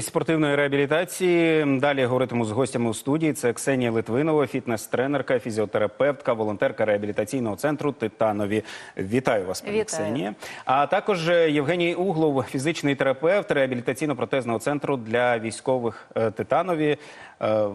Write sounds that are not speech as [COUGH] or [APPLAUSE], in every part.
Спортивної реабілітації далі говоритиму з гостями у студії. Це Ксенія Литвинова, фітнес-тренерка, фізіотерапевтка, волонтерка реабілітаційного центру Титанові. Вітаю вас, пані Ксенія. А також е, Євгеній Углов, фізичний терапевт реабілітаційно-протезного центру для військових е, Титанові. Е,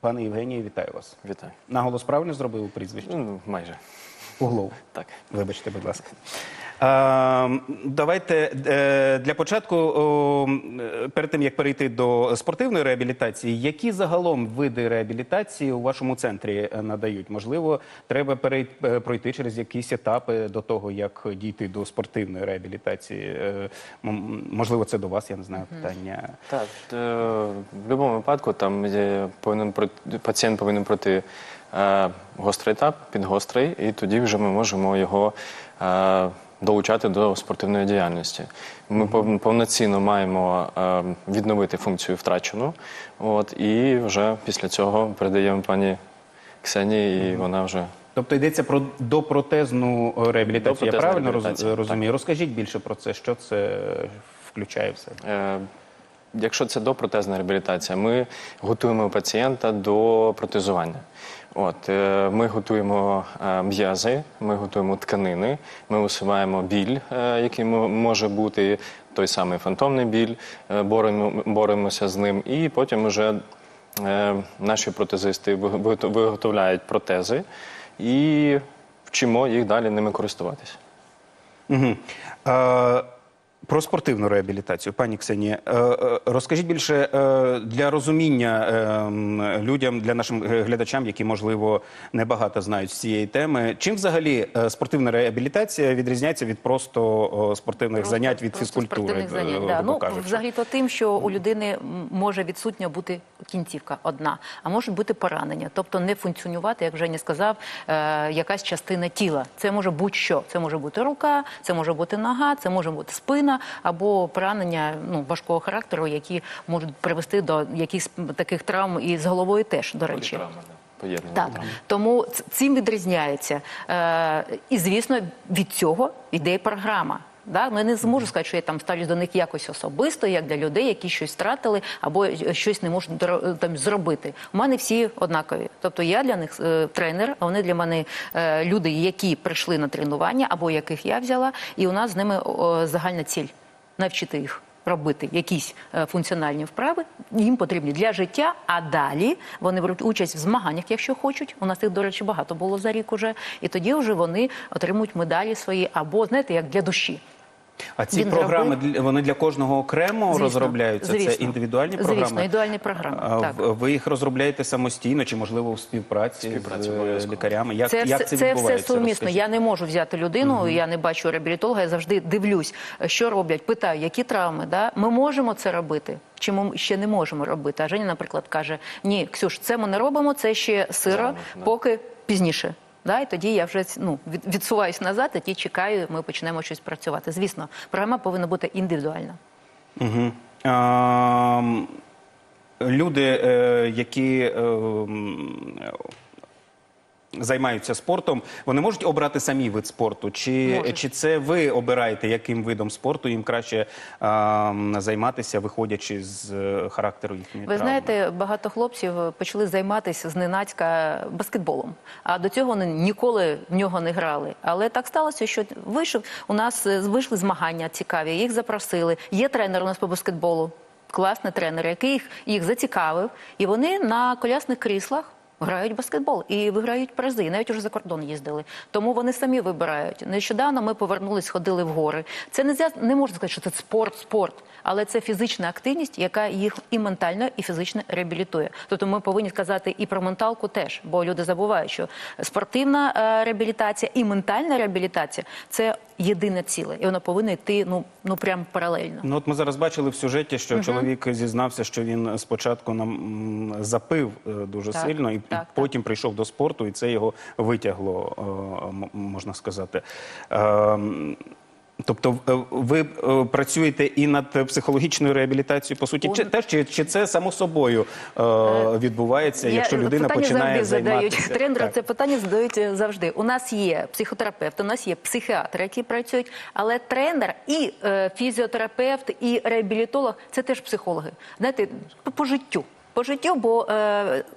Пане Євгенію, вітаю вас. Вітаю. Наголос правильно зробив прізвище? Ну, майже. Углов. Так. Вибачте, будь ласка. Е, давайте е, для початку, е, перед тим як перейти до спортивної реабілітації, які загалом види реабілітації у вашому центрі е, надають? Можливо, треба пройти через якісь етапи до того, як дійти до спортивної реабілітації. Можливо, це до вас, я не знаю, питання. Так, в будь-якому випадку там повинен пацієнт повинен пройти гострий етап, підгострий, і тоді вже ми можемо його долучати до спортивної діяльності. Ми повноцінно маємо е, відновити функцію втрачену, от, і вже після цього передаємо пані Ксенії, і вона вже Тобто йдеться про допротезну реабілітацію. Я правильно роз- розумію? Так. Розкажіть більше про це, що це включає в себе. Е, Якщо це допротезна реабілітація, ми готуємо пацієнта до протезування. От, е, ми готуємо е, м'язи, ми готуємо тканини, ми усуваємо біль, е, який може бути той самий фантомний біль, боремо, боремося з ним, і потім вже наші протезисти виготовляють протези і вчимо їх далі ними користуватися. Угу. Про спортивну реабілітацію, пані Ксенія, е, е, розкажіть більше е, для розуміння людям, для нашим глядачам, які можливо небагато знають з цієї теми. Чим взагалі спортивна реабілітація відрізняється від просто спортивних Просто- занять від просто фізкультури? спортивних занять. Да. Ну, взагалі то тим, що у людини може відсутня бути кінцівка одна, а може бути поранення, тобто не функціонувати, як Женя сказав, якась частина тіла. Це може будь-що. Це може бути рука, це може бути нога, це може бути спина або поранення ну, важкого характеру, які можуть привести до якихось таких травм і з головою теж, до речі. Поєднання Так, тому цим відрізняється. Е, і звісно, від цього йде програма. Да? Ну, я не зможу сказати, що я там ставлюсь до них якось особисто, як для людей, які щось втратили або е, щось не можуть дро- там зробити. У мене всі однакові. Тобто я для них е, тренер, а вони для мене е, люди, які прийшли на тренування, або яких я взяла, і у нас з ними о, загальна ціль навчити їх. Робити якісь е, функціональні вправи їм потрібні для життя, а далі вони беруть участь в змаганнях, якщо хочуть. У нас їх, до речі, багато було за рік уже. І тоді вже вони отримують медалі свої або знаєте, як для душі. А ці він програми для- вони для кожного окремо Звісно, розробляються? Це індивідуальні програми? Звісно, індивідуальні програми, А так. Ви їх розробляєте самостійно чи можливо в співпраці, Співпраці, з е, лікарями? Як це, як все, це, це все сумісно. Розкажіть. Я не можу взяти людину, я не бачу реабілітолога, я завжди дивлюсь, що роблять, питаю, які травми. Да? Ми можемо це робити. Чи ми ще не можемо робити? А Женя, наприклад, каже: Ні, Ксюш, це ми не робимо, це ще сиро, поки пізніше. Да, і тоді я вже ну, відсуваюсь назад, а ті чекаю, ми почнемо щось працювати. Звісно, програма повинна бути індивідуальна. Угу. А, люди, е, які е, займаються спортом, вони можуть обрати самі вид спорту? Чи, Можуть. чи це ви обираєте, яким видом спорту їм краще а, займатися, виходячи з е, характеру їхньої Ви травми? знаєте, багато хлопців почали займатися зненацька баскетболом. А до цього вони ніколи в нього не грали. Але так сталося, що вийшов у нас е, вийшли змагання цікаві, їх запросили. Є тренер у нас по баскетболу, класний тренер, який їх, їх зацікавив, і вони на колясних кріслах. Грають баскетбол і виграють призи, і навіть уже за кордон їздили. Тому вони самі вибирають. Нещодавно ми повернулись, ходили в гори. Це не не можна сказати, що це спорт, спорт, але це фізична активність, яка їх і ментально, і фізично реабілітує. Тобто ми повинні сказати і про менталку теж, бо люди забувають, що спортивна е, реабілітація і ментальна реабілітація це єдине ціле, і воно повинно йти ну ну прям паралельно. Ну, от ми зараз бачили в сюжеті, що чоловік зізнався, що він спочатку нам запив е, дуже Так, сильно, і так, потім прийшов до спорту, і це його витягло, е, можна сказати. Тобто е, ви е, працюєте і над психологічною реабілітацією, по суті, чи теж чи, чи це само собою е, відбувається, якщо людина питання починає завжди задають займатися? [LAUGHS] тренери. Так. Це питання задають завжди. У нас є психотерапевт, у нас є психіатри, які працюють, але тренер і фізіотерапевт, і реабілітолог це теж психологи. Знаєте, по, по життю. По життю, бо е,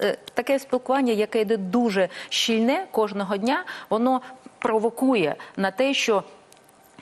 е, таке спілкування, яке йде дуже щільне кожного дня, воно провокує на те, що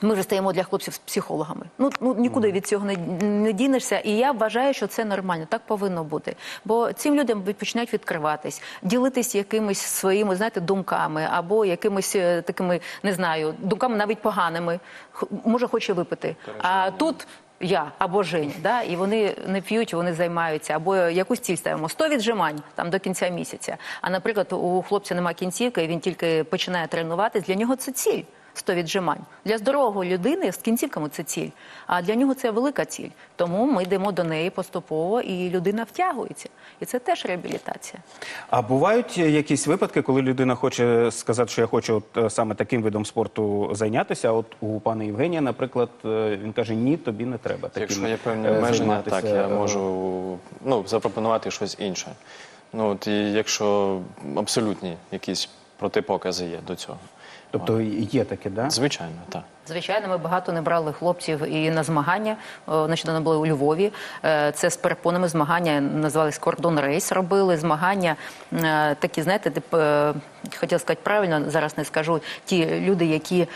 ми вже стаємо для хлопців з психологами. Ну, ну нікуди від цього не, не дінешся. І я вважаю, що це нормально, так повинно бути. Бо цим людям починають відкриватись, ділитись якимись своїми, знаєте, думками або якимись е, такими, не знаю, думками навіть поганими. Х- Може, хоче випити. А тут. Я або Женя, да, і вони не п'ють, вони займаються, або якусь ціль ставимо 100 віджимань там до кінця місяця. А наприклад, у хлопця немає кінцівки, і він тільки починає тренуватись. Для нього це ціль. 100 віджимань. Для здорової людини з кінцівками це ціль. А для нього це велика ціль. Тому ми йдемо до неї поступово, і людина втягується. І це теж реабілітація. А бувають якісь випадки, коли людина хоче сказати, що я хочу от, е, саме таким видом спорту зайнятися. От у пана Євгенія, наприклад, е, він каже: ні, тобі не треба. Таким, Якщо є певні е, обмеження, так я можу ну, запропонувати щось інше. Ну от і якщо абсолютні якісь протипокази є до цього. Тобто є таке, да? Звичайно, так. Звичайно, ми багато не брали хлопців і на змагання. Нещодавно були у Львові. Е, Це з перепонами змагання називались кордон рейс. Робили змагання е, такі, знаєте, тип, е, хотіла сказати правильно, зараз не скажу. Ті люди, які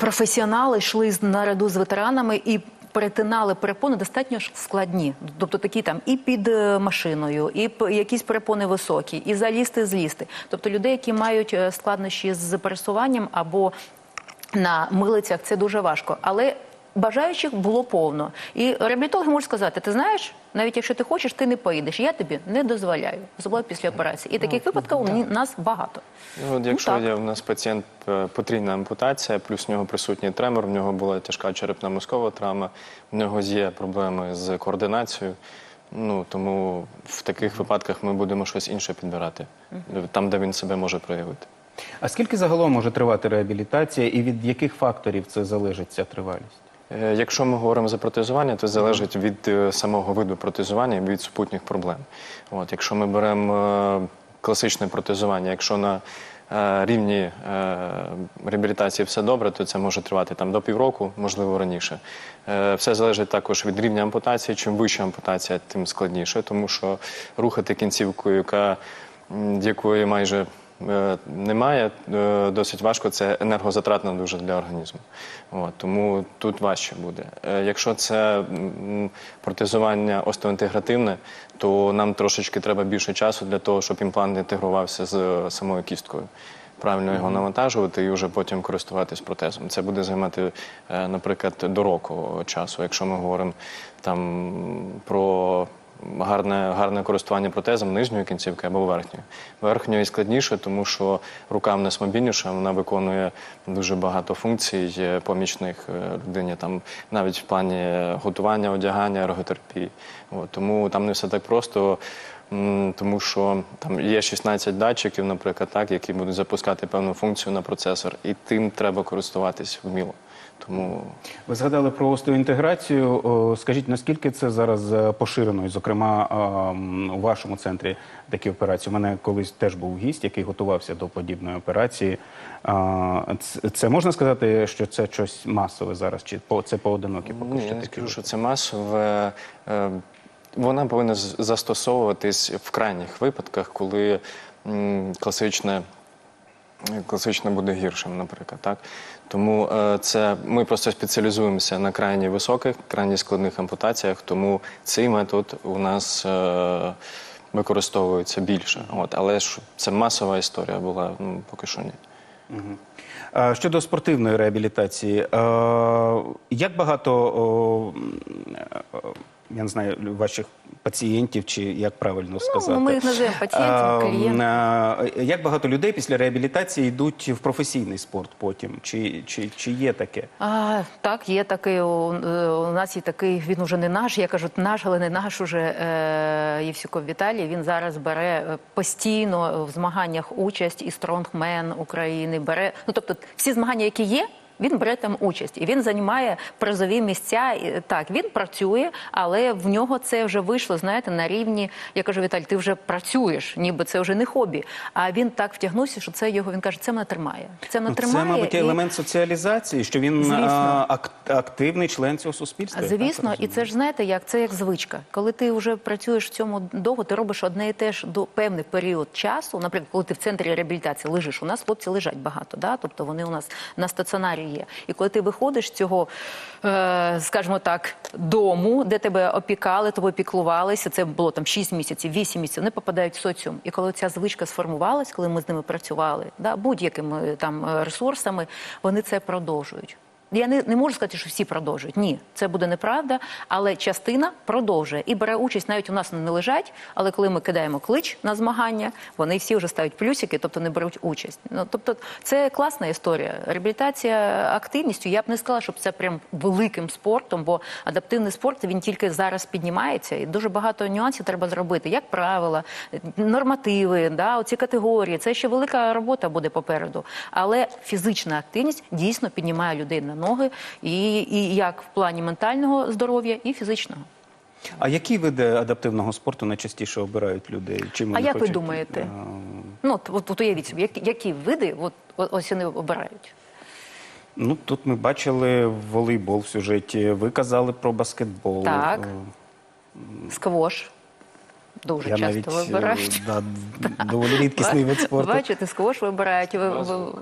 професіонали йшли з- наряду з ветеранами і. Перетинали перепони достатньо складні, тобто такі там і під е, машиною, і якісь перепони високі, і залізти, злізти. Тобто людей, які мають е, складнощі з пересуванням або на милицях це дуже важко. Але бажаючих було повно. І реабілітологи можуть сказати: ти знаєш, навіть якщо ти хочеш, ти не поїдеш. Я тобі не дозволяю, особливо після операції. І таких випадків у нас багато. Ну, от якщо так. є в нас пацієнт е, потрійна ампутація, плюс в нього присутній тремор, в нього була тяжка черепно-мозкова травма, в нього є проблеми з координацією. Ну тому в таких випадках ми будемо щось інше підбирати, там, де він себе може проявити. А скільки загалом може тривати реабілітація, і від яких факторів це залежить ця тривалість? Е, Якщо ми говоримо за протезування, то залежить від е, самого виду протезування від супутніх проблем. От, якщо ми беремо е, класичне протезування, якщо на рівні реабілітації все добре, то це може тривати там до півроку, можливо раніше. Все залежить також від рівня ампутації. Чим вища ампутація, тим складніше, тому що рухати кінцівкою, яка якої майже немає, е, досить важко. Це енергозатратно дуже для організму. От, тому тут важче буде. Е, Якщо це протезування остеоінтегративне, то нам трошечки треба більше часу для того, щоб імплант інтегрувався з е, самою кісткою. Правильно його навантажувати і вже потім користуватись протезом. Це буде займати, е, наприклад, до року часу, якщо ми говоримо там про гарне, гарне користування протезом нижньої кінцівки або верхньої. Верхньої складніше, тому що рука в нас мобільніша, вона виконує дуже багато функцій помічних е, людині, там навіть в плані готування, одягання, ерготерапії. От, тому там не все так просто. Тому що там є 16 датчиків, наприклад, так, які будуть запускати певну функцію на процесор, і тим треба користуватись вміло. Тому Ви згадали про остеоінтеграцію. О, Скажіть, наскільки це зараз е, поширено, і, зокрема, ем, у вашому центрі такі операції? У мене колись теж був гість, який готувався до подібної операції. Це можна сказати, що це щось масове зараз, чи по- це поодинокі поки Ні, що я не скажу, що це масове. Е, Вона повинна застосовуватись в крайніх випадках, коли м, класичне. Класично буде гіршим, наприклад, так тому е, це ми просто спеціалізуємося на крайні високих, крайні складних ампутаціях. Тому цей метод у нас е, використовується більше. От, але ж це масова історія була. Ну поки що ні. А, Щодо спортивної реабілітації, е, як багато е, я не знаю ваших пацієнтів, чи як правильно сказати? ми їх називаємо пацієнтами, клієнтами. Як багато людей після реабілітації йдуть в професійний спорт потім? Чи, чи, чи є таке? А, так, є такий, у, у нас є такий, він уже не наш, я кажу, наш, але не наш уже е, Євсюков Віталій. Він зараз бере е, постійно в змаганнях участь і стронгмен України бере. Ну тобто всі змагання, які є, Він бере там участь і він займає призові місця. І, Так, він працює, але в нього це вже вийшло, знаєте, на рівні. Я кажу, Віталь, ти вже працюєш, ніби це вже не хобі. А він так втягнувся, що це його. Він каже, це мене тримає. Це мене Ну, тримає. Це, мабуть, і- елемент соціалізації, що він Звісно. а, ак- активний член цього суспільства. я так Звісно, і це ж знаєте, як це як звичка. Коли ти вже працюєш в цьому довго, ти робиш одне і те ж до певний період часу. Наприклад, коли ти в центрі реабілітації лежиш, у нас хлопці лежать багато, да? тобто вони у нас на стаціонарі є. І коли ти виходиш з цього, е, скажімо так, дому, де тебе опікали, тобою піклувалися, це було там 6 місяців, 8 місяців, вони попадають в соціум. І коли ця звичка сформувалась, коли ми з ними працювали, да, будь-якими там ресурсами, вони це продовжують. Я не, не можу сказати, що всі продовжують. Ні, це буде неправда, але частина продовжує і бере участь. Навіть у нас не лежать, але коли ми кидаємо клич на змагання, вони всі вже ставлять плюсики, тобто не беруть участь. Ну тобто, це класна історія. Реабілітація активністю. Я б не сказала, щоб це прям великим спортом, бо адаптивний спорт він тільки зараз піднімається, і дуже багато нюансів треба зробити. Як правила, нормативи, да, оці категорії. Це ще велика робота буде попереду. Але фізична активність дійсно піднімає людей на ноги, і, і як в плані ментального здоров'я, і фізичного. А які види адаптивного спорту найчастіше обирають люди? Чим А як ви думаєте? е, Ну, от, от, уявіть собі, які, які види от, от, ось вони обирають? Ну тут ми бачили волейбол в сюжеті. Ви казали про баскетбол. Так. Е, Сквош. Дуже Я часто навіть е, вибирають. да, [LAUGHS] доволі рідкісний вид спорту. Бачите, сквош вибирають. Ви, ви,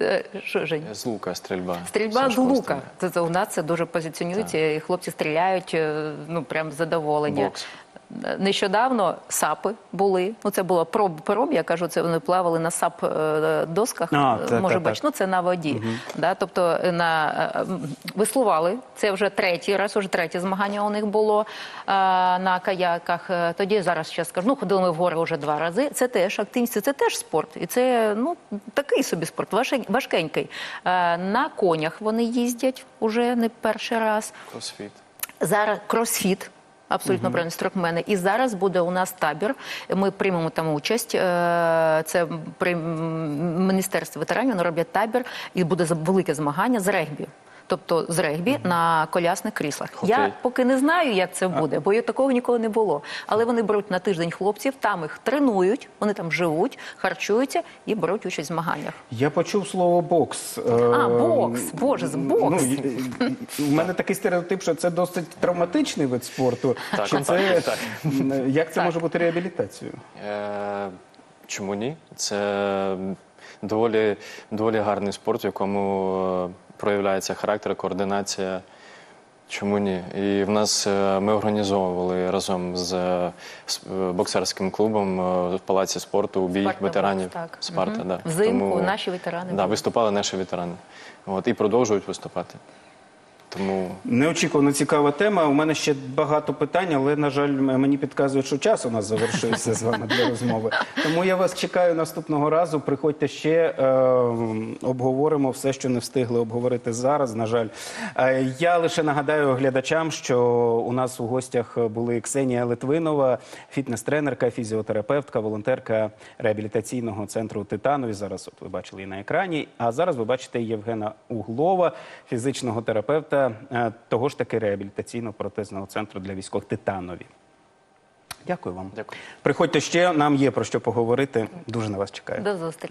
Е, що, Жень? З лука стрільба. Стрільба Все з лука. Це, це у нас це дуже позиціонується, і хлопці стріляють е, ну прям з задоволення. Бокс. Нещодавно сапи були. Ну це було проб проб. Я кажу, це вони плавали на сап е, досках. А, е, так, може так, ну це на воді. Да, тобто е, на веслували. Це вже третій раз, уже третє змагання у них було на каяках. Тоді зараз ще скажу. Ну ходили ми в гори вже два рази. Це теж активність, це теж спорт, і це ну такий собі спорт, важкенький. На конях вони їздять уже не перший раз. Кросфіт. Зараз кросфіт. Абсолютно правильно строкмени. І зараз буде у нас табір. Ми приймемо там участь. Е, Це при міністерстві ветеранів вони роблять табір, і буде велике змагання з регбі. Тобто з регбі на колясних кріслах. Я поки не знаю, як це буде, бо такого ніколи не було. Але вони беруть на тиждень хлопців, там їх тренують, вони там живуть, харчуються і беруть участь в змаганнях. Я почув слово бокс. А, бокс. Боже, з бокс. Ну, і- і- у мене такий стереотип, що це досить травматичний вид спорту. Так, Чи так, це, так. Як це Так. може бути реабілітацією? Е, чому ні? Це доволі, доволі гарний спорт, в якому е, проявляється характер, координація. Чому ні? І в нас е, ми організовували разом з, е, е, боксерським клубом в палаці спорту бій Спарта ветеранів. бокс, так. Спарта, Угу. да. Взимку наші ветерани Да, були. виступали наші ветерани. От, і продовжують виступати. Тому Неочікувано цікава тема. У мене ще багато питань, але на жаль, мені підказують, що час у нас завершився з вами для розмови. Тому я вас чекаю наступного разу. Приходьте ще е, обговоримо все, що не встигли обговорити зараз. На жаль, Е, я лише нагадаю глядачам, що у нас у гостях були Ксенія Литвинова, фітнес-тренерка, фізіотерапевтка, волонтерка реабілітаційного центру Титанові. Зараз от ви бачили її на екрані. А зараз ви бачите Євгена Углова, фізичного терапевта е, того ж таки реабілітаційно-протезного центру для військових Титанові. Дякую вам. Дякую. Приходьте ще, нам є про що поговорити. Дуже на вас чекаю. До зустрічі.